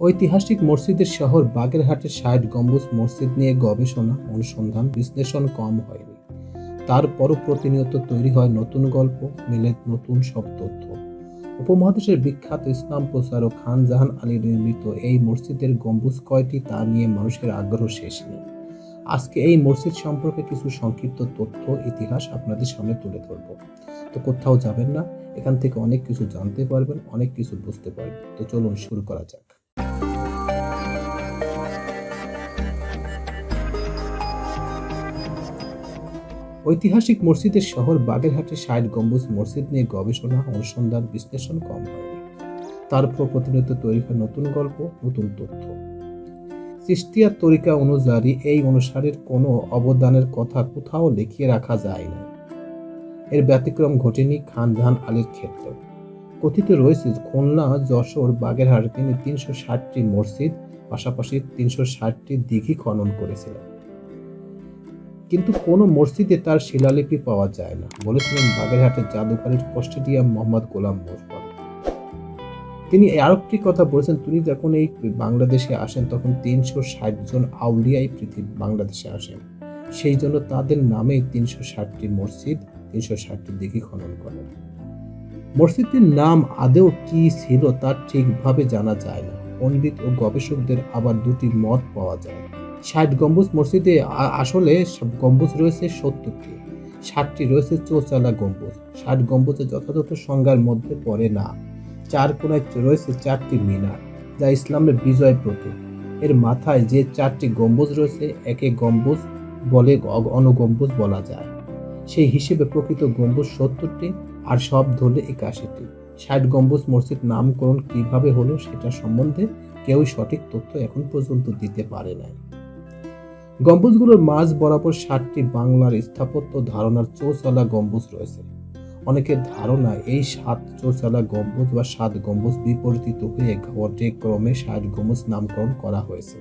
ঐতিহাসিক মসজিদের শহর বাগেরহাটের ষাট গম্বুজ মসজিদ নিয়ে গবেষণা, অনুসন্ধান, বিশ্লেষণ কম হয়নি। তারপরও প্রতিনিয়ত তৈরি হয় নতুন গল্প, মিলে নতুন সব তথ্য। উপমহাদেশের বিখ্যাত ইসলাম প্রচারক খান জাহান আলী নির্মিত এই মসজিদের গম্বুজ কয়টি তা নিয়ে মানুষের আগ্রহ শেষ নেই। আজকে এই মসজিদ সম্পর্কে কিছু সংক্ষিপ্ত তথ্য, ইতিহাস আপনাদের সামনে তুলে ধরব। তো কোথাও যাবেন না, এখান থেকে অনেক কিছু জানতে পারবেন, অনেক কিছু বুঝতে পারবেন। তো চলুন শুরু করা যাক। ঐতিহাসিক মসজিদের শহর বাগেরহাটের ষাট গম্বুজ মসজিদ নিয়ে গবেষণা অনুসন্ধান বিশ্লেষণ কম হয়নি তারপর প্রতিনিয়ত তৈরি হয় নতুন গল্প, নতুন তথ্য। সৃষ্টিয়া তরিকা অনুযায়ী এই অনুসারের কোনো অবদানের কথা কোথাও লিখিয়ে রাখা যায় না। এর ব্যতিক্রম ঘটেনি খান জাহান আলীর ক্ষেত্রে কথিত রয়েছে খুলনা, যশোর, বাগেরহাট তিনি তিনশো ষাটটি মসজিদ, পাশাপাশি তিনশো ষাটটি দিঘি খনন করেছিলেন। কিন্তু কোনো মসজিদে তার শিলালিপি পাওয়া যায় না, বলেছিলেন বাগেরহাটের জাদুকারীর কস্টেডিয়াম মোহাম্মদ গোলাম মোরফল তিনি আরেকটি কথা বলেছেন তিনি যখন এই বাংলাদেশে আসেন, তখন তিনশো ষাট জন আউলিয়াই পৃথিবী, বাংলাদেশে আসেন। সেই জন্য তাদের নামে তিনশো ষাটটি মসজিদ, তিনশো ষাটটি দিঘি খনন করেন। মসজিদটির নাম আদেও কি ছিল তা ঠিকভাবে জানা যায় না। পণ্ডিত ও গবেষকদের আবার দুটি মত পাওয়া যায়। ষাট গম্বুজ মসজিদে আসলে গম্বুজ রয়েছে সত্তরটি, ষাটটি রয়েছে চৌচালা গম্বুজ। ষাট গম্বুজের যথাযথ সংজ্ঞার মধ্যে পড়ে না। চার কোনায় রয়েছে চারটি মিনার, যা ইসলামের বিজয় প্রতীক। এর মাথায় যে চারটি গম্বুজ রয়েছে, একে গম্বুজ বলে অনগম্বুজ বলা যায়। সেই হিসেবে প্রকৃত গম্বুজ সত্তরটি আর সব ধরলে একাশিটি। ষাট গম্বুজ মসজিদ নামকরণ কীভাবে হলো সেটা সম্বন্ধে কেউই সঠিক তথ্য এখন পর্যন্ত দিতে পারে নাই। গম্বুজগুলোর মাঝ বরাবর ষাটটি বাংলার স্থাপত্য ধারণার চৌচালা গম্বুজ রয়েছে। অনেকের ধারণা এই সাত চৌচালা গম্বুজ বা সাত গম্বুজ বিপরীত হয়ে ঘটে, ক্রমে ষাট গম্বুজ নামকরণ করা হয়েছে।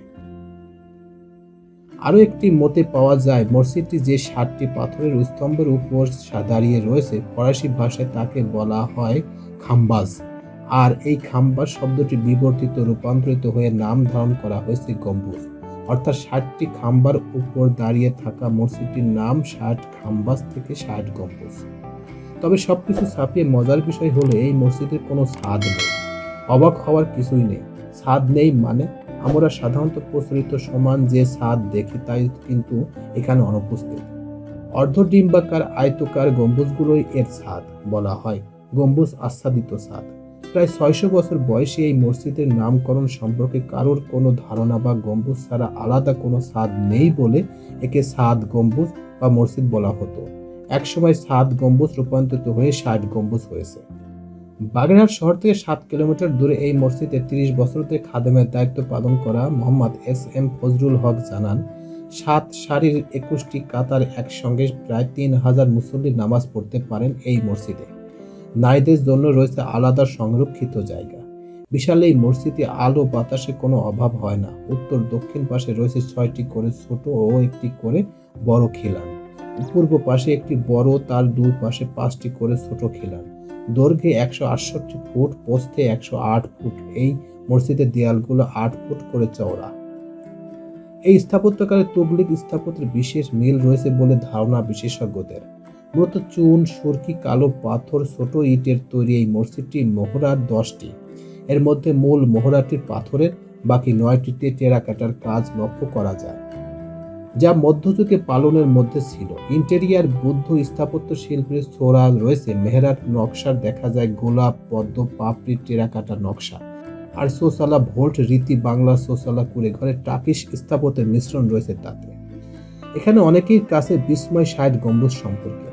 আরও একটি মতে পাওয়া যায়, মসজিদটি যে ষাটটি পাথরের স্তম্ভের উপর দাঁড়িয়ে রয়েছে, ফরাসি ভাষায় তাকে বলা হয় খাম্বাজ। আর এই খাম্বাজ শব্দটি বিবর্তিত, রূপান্তরিত হয়ে নাম ধারণ করা হয়েছে গম্বুজ। অর্থাৎ ষাটটি খাম্বার উপর দাঁড়িয়ে থাকা মসজিদটির নাম ষাট খাম্বাস থেকে ষাট গম্বুজ। তবে সবকিছু ছাপিয়ে মজার বিষয় হলো এই মসজিদের কোনো ছাদ নেই। অবাক হওয়ার কিছুই নেই। ছাদ নেই মানে আমরা সাধারণত প্রচলিত সমান যে ছাদ দেখি তাই কিন্তু এখানে অনুপস্থিত। অর্ধডিম্বাকার আয়তকার গম্বুজগুলোই এর ছাদ বলা হয়। গম্বুজ আচ্ছাদিত ছাদ প্রায় ছয়শো বছর বয়সে এই মসজিদের নামকরণ সম্পর্কে কারোর কোনো ধারণা বা গম্বুজ ছাড়া আলাদা কোনো ছাদ নেই বলে একে সাদ গম্বুজ বা মসজিদ বলা হতো। একসময় সাত গম্বুজ রূপান্তরিত হয়ে ষাট গম্বুজ হয়েছে। বাগেরহাট শহর থেকে সাত কিলোমিটার দূরে এই মসজিদে তিরিশ বছর ধরে খাদেমের দায়িত্ব পালন করা মোহাম্মদ এস এম ফজরুল হক জানান, সাত সারির একুশটি কাতার একসঙ্গে প্রায় তিন হাজার মুসল্লি নামাজ পড়তে পারেন এই মসজিদে। নারীদের জন্য রয়েছে আলাদা সংরক্ষিত জায়গা। বিশাল এই মসজিদে আলো বাতাসে কোনো অভাব হয় না। উত্তর দক্ষিণ পাশে রয়েছে ছয়টি করে ছোট ও একটি করে বড় খিলান। পূর্ব পাশে একটি বড়, তার দুই পাশে পাঁচটি করে ছোট খিলান। দৈর্ঘ্যে একশো আটষট্টি ফুট প্রস্থে একশো আট ফুট। এই মসজিদের দেয়ালগুলো আট ফুট করে চওড়া। এই স্থাপত্যকালে তুগলিক স্থাপত্যের বিশেষ মিল রয়েছে বলে ধারণা বিশেষজ্ঞদের। মূলত চুন, সুরকি, কালো পাথর, ছোট ইটের তৈরি এই মসজিদটির মোহরার দশটি। এর মধ্যে মূল মোহরাটির পাথরের, বাকি নয়টিতে টেরাকাটার কাজ লক্ষ্য করা যায়। যা মধ্যযুগে পালনের মধ্যে ছিল। ইন্টেরিয়ার বুদ্ধ স্থাপত্য শিল্পের ছোড়া রয়েছে মেহরাট নকশার, দেখা যায় গোলাপ, পদ্ম, পাপড়ি টেরাকাটা নকশা। আর সোসালা ভোল্ট, রীতি বাংলা সোসালা কুড়ে ঘরে টাকিশ স্থাপত্যের মিশ্রণ রয়েছে তাতে। এখানে অনেকের কাছে বিস্ময় ষাট গম্বুজ সম্পর্কে।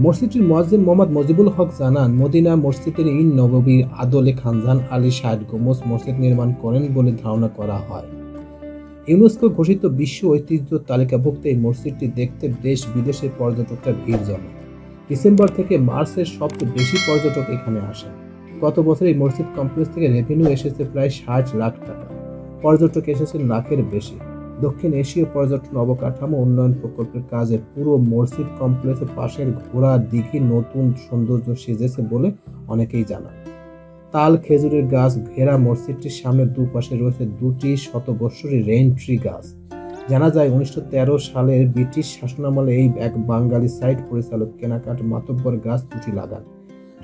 মসজিদটির মোয়াজ্জিম মোহাম্মদ মজিবুল হক জানান, মদিনা মসজিদের ইন নববীর আদলে খানজান আলী ষাট গম্বুজ মসজিদ নির্মাণ করেন বলে ধারণা করা হয়। ইউনেস্কো ঘোষিত বিশ্ব ঐতিহ্য তালিকাভুক্ত এই মসজিদটি দেখতে দেশ বিদেশের পর্যটকরা ভিড় জমে। ডিসেম্বর থেকে মার্চের সবচেয়ে বেশি পর্যটক এখানে আসে। গত বছর এই মসজিদ কমপ্লেক্স থেকে রেভিনিউ এসেছে প্রায় ষাট লাখ টাকা। পর্যটক এসেছে লাখের বেশি। দক্ষিণ এশীয় পর্যটন অবকাঠামো উন্নয়ন প্রকল্পের কাজে পুরো মসজিদ কমপ্লেক্সের পাশের ঘোড়া দিঘি নতুন সৌন্দর্য সেজেছে বলে অনেকেই জানান। তাল খেজুরের গাছ ঘেরা মসজিদটির সামনে দুপাশে রয়েছে দুটি শতবর্ষরী রেইন গাছ। জানা যায়, উনিশশো তেরো সালের ব্রিটিশ শাসনামলে এই এক বাঙালি সাইট পরিচালক কেনাকাট মাতব্বর গাছ দুটি লাগান।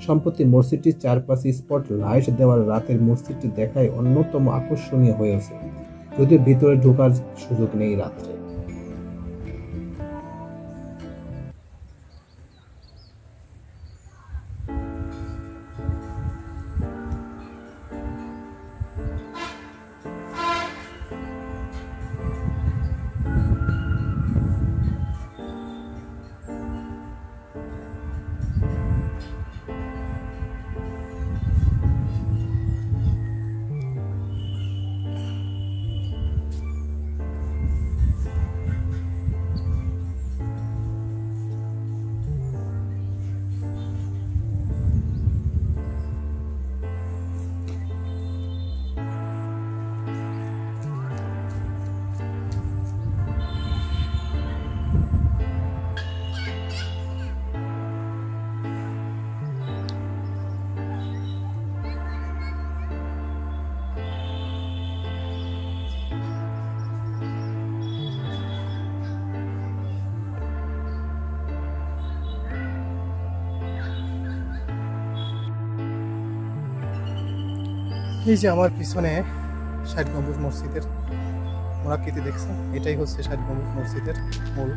সম্প্রতি মসজিদটির চারপাশে স্পট লাইট দেওয়ার রাতের মসজিদটি দেখায় অন্যতম আকর্ষণীয় হয়েছে যদিও ভিতরে ঢোকার সুযোগ নেই রাত্রে। এই যে আমার পিছনে ষাট গম্বুজ মসজিদের মোরাকৃতি দেখছেন? এটাই হচ্ছে ষাট গম্বুজ মসজিদের মূল।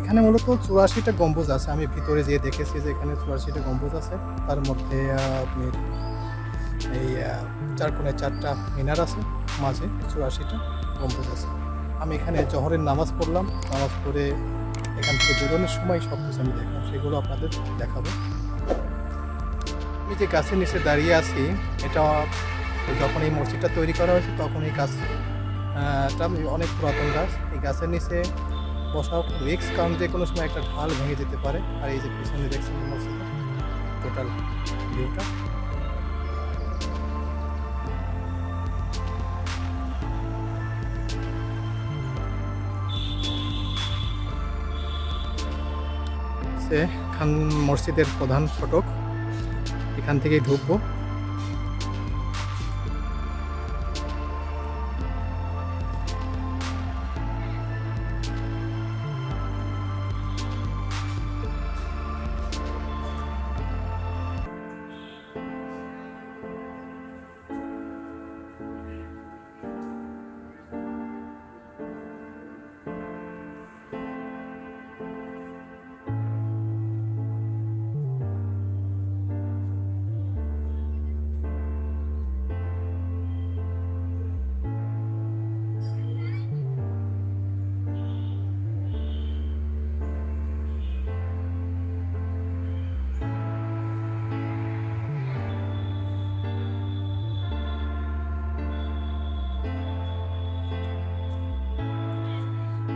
এখানে মূলত চুরাশিটা গম্বুজ আছে। আমি ভিতরে যেয়ে দেখেছি যে এখানে চুরাশিটা গম্বুজ আছে। তার মধ্যে আপনি এই চার কোণে চারটা মিনার আছে। মাঝে চুরাশিটা গম্বুজ আছে। আমি এখানে জহরের নামাজ পড়লাম। নামাজ পড়ে এখান থেকে বেরোনোর সময় সব কিছু আমি দেখলাম। সেগুলো আপনাদের দেখাবো। আমি যে গাছের নিচে দাঁড়িয়ে আছি, এটা যখন এই মসজিদটা তৈরি করা হয়েছে, তখন এই গাছ অনেক পুরাতন গাছ। এই গাছের নিচে বসা রিক্স কারণ যে কোনো সময় একটা ঢাল ভেঙে যেতে পারে। আর এই যে পিছনে দেখছেন মসজিদটা, টোটাল ভিউটা। সে খান মসজিদের প্রধান ফটক। এখান থেকেই ঢুকবো।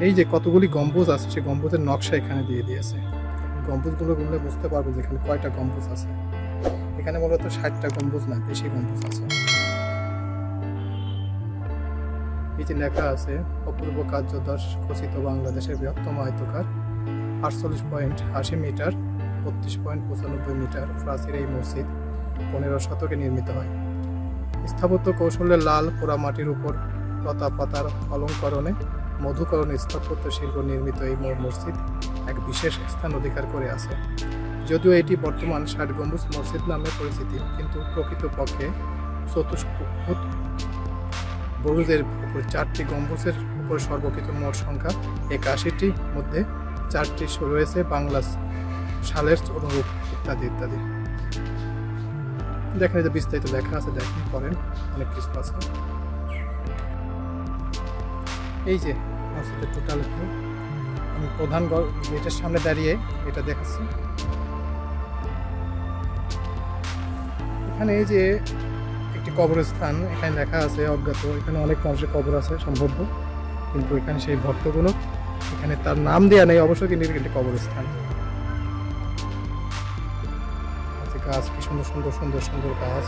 এই যে কতগুলি গম্বুজ আছে সেই গম্বুজের নকশা এখানে দিয়ে দিয়েছে। গম্বুজগুলো গুনলে বুঝতে পারবে যে এখানে কয়টা গম্বুজ আছে। এখানে মূলত ষাটটা গম্বুজ না, বেশি গম্বুজ আছে। এই যে লেখা আছে, অপূর্ব কার্য দশ খচিত বাংলাদেশের বৃহত্তম আয়তকার, আটচল্লিশ পয়েন্ট আশি মিটার, বত্রিশ পয়েন্ট পঁচানব্বই মিটার, প্রাচীর এই মসজিদ পনেরো শতকে নির্মিত হয়। স্থাপত্য কৌশলে লাল পোড়া মাটির উপর লতা পাতার অলঙ্করণে মধুকরণ স্থাপত্য শিল্প নির্মিত এই মসজিদ এক বিশেষ স্থান অধিকার করে আছে। যদিও এটি বর্তমান ষাট গম্বুজ মসজিদ নামে পরিচিতি, কিন্তু প্রকৃতপক্ষে চতুষ্ফুট বরুজের উপর চারটি গম্বুজের উপর সর্বকৃত মোট সংখ্যা একাশিটি মধ্যে চারটি রয়েছে বাংলা সালের অনুরূপ ইত্যাদি ইত্যাদি। দেখেন যে বিস্তারিত লেখা আছে, দেখেন করেন অনেক কিছু আছে। এই যে মসজিদের টোটাল ভিউ আমি প্রধান গেটের সামনে দাঁড়িয়ে এটা দেখাচ্ছি। এখানে এই যে একটি কবরস্থান, এখানে লেখা আছে অজ্ঞাত। এখানে অনেক মানুষের কবর আছে সম্ভব কিন্তু এখানে সেই ভক্তগুলো, এখানে তার নাম দেওয়া নেই অবশ্যই কিন্তু একটি কবরস্থান। আছে গাছ, কি সুন্দর সুন্দর সুন্দর সুন্দর গাছ।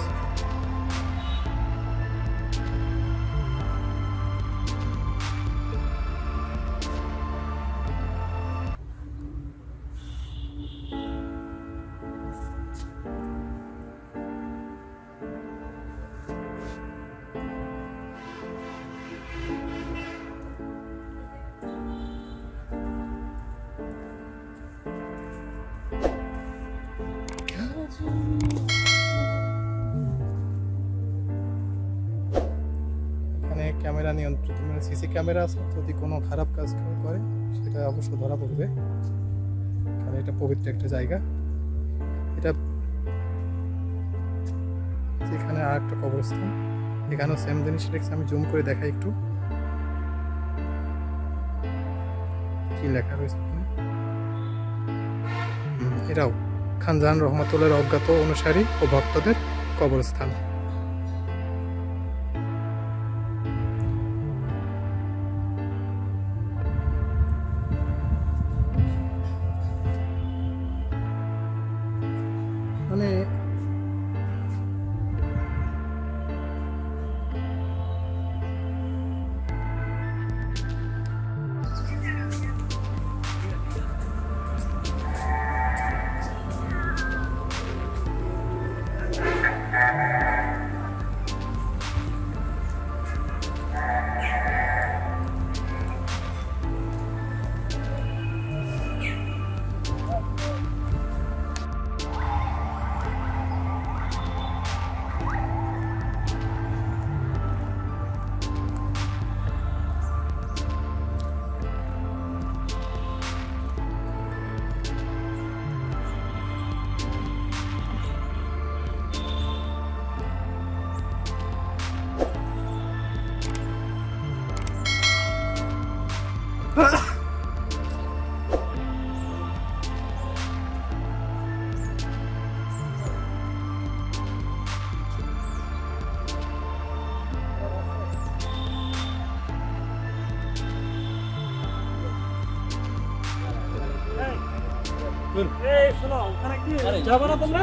নিয়ন্ত্রিত। মানে সিসি ক্যামেরা আছে, যদি কোনো খারাপ কাজ করে, সেটা অবশ্য ধরা পড়বে। কারণ এটা পবিত্র একটা জায়গা। এটা এখানে আর একটা কবরস্থান। এখানেও সেম জিনিস দেখছি আমি জুম করে দেখাই একটু। কি লেখা রয়েছে এটাও খানজাহান রহমতুল্লার অজ্ঞাত অনুসারী ও ভক্তদের কবরস্থান। যাব না তোমরা?